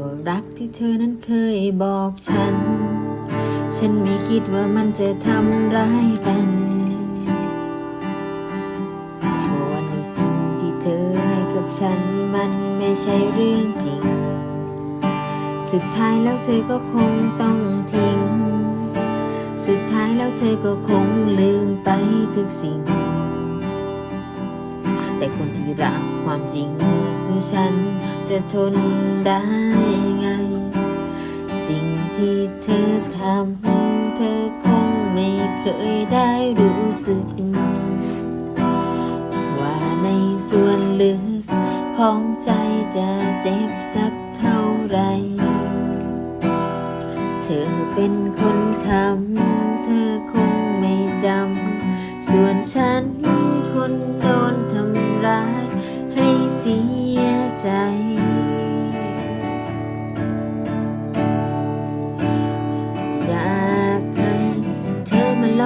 ว่ารักที่เธอนั้นเคยบอกฉัน ฉันไม่คิดว่ามันจะทำร้ายกันเพราะว่าในสิ่งที่เธอให้กับฉันมันไม่ใช่เรื่องจริง สุดท้ายแล้วเธอก็คงต้องทิ้ง สุดท้ายแล้วเธอก็คงลืมไปทุกสิ่ง คนที่รักความจริงคือฉันจะทนได้ไง สิ่งที่เธอทำเธอคงไม่เคยได้รู้สึก ว่าในส่วนลึกของใจจะเจ็บสักเท่าไร เธอเป็นคนทำเธอ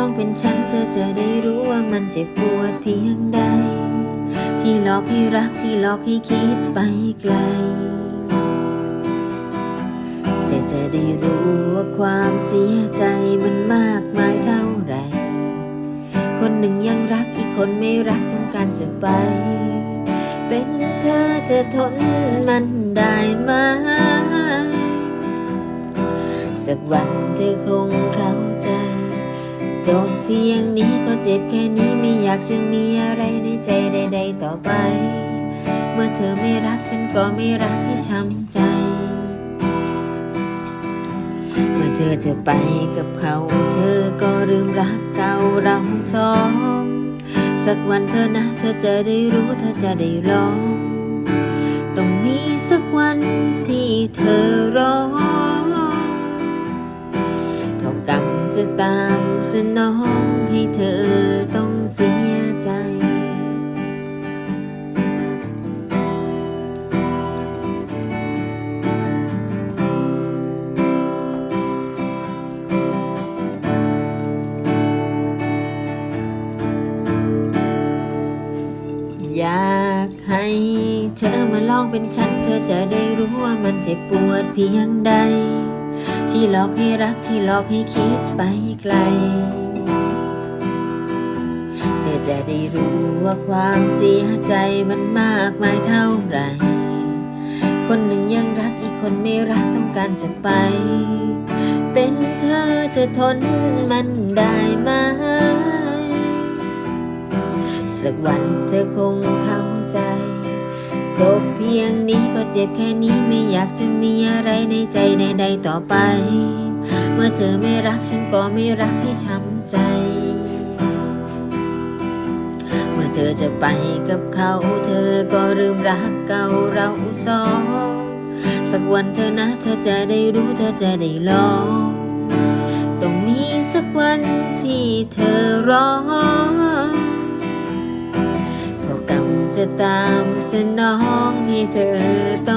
อมาลองเป็นฉันเธอจะได้รู้ว่ามันเจ็บปวดเพียงใด ที่หลอกให้รักที่หลอกให้คิดไปไกลเธอจะได้รู้ว่าความเสียใจมันมากมายเท่าไหร่คนหนึ่งยังรักอีกคนไม่รักต้องการจะไป เป็นเธอจะทนมันได้ไหมสักวันเธอคงเข้าใจ จบเพียงนี้ก็เจ็บแค่นี้ไม่อยากจะมีอะไรในใจใดๆต่อไป เมื่อเธอไม่รักฉันก็ไม่รักให้ช้ำใจ เมื่อเธอจะไปกับเขา เธอก็ลืมรักเก่าเราสอง สักวันเธอนะ เธอจะได้รู้เธอจะได้ลองต้องมีสักวันที่เธอรอเท่ากรรมจะตาม สนองให้เธอต้องเสียใจ อยากให้เธอมาลองเป็นฉัน เธอจะได้รู้ว่ามันเจ็บปวดเพียงใด ที่หลอกให้รักที่หลอกให้คิดไปไกล เธอจะได้รู้ว่าความเสียใจมันมากมายเท่าไหร่ คนหนึ่งยังรักอีกคนไม่รักต้องการจะไป เป็นเธอจะทนมันได้ไหมสักวันเธอคงเข้าใจ จบเพียงนี้ก็เจ็บแค่นี้ไม่อยากจะมีอะไรในใจใดๆต่อไป เมื่อเธอไม่รักฉันก็ไม่รักให้ช้ำใจ เมื่อเธอจะไปกับเขา เธอก็ลืมรักเก่าเราสอง สักวันเธอนะเธอจะได้รู้เธอจะได้ลองต้องมีสักวันที่เธอรอ จะตามสนองให้เธอต้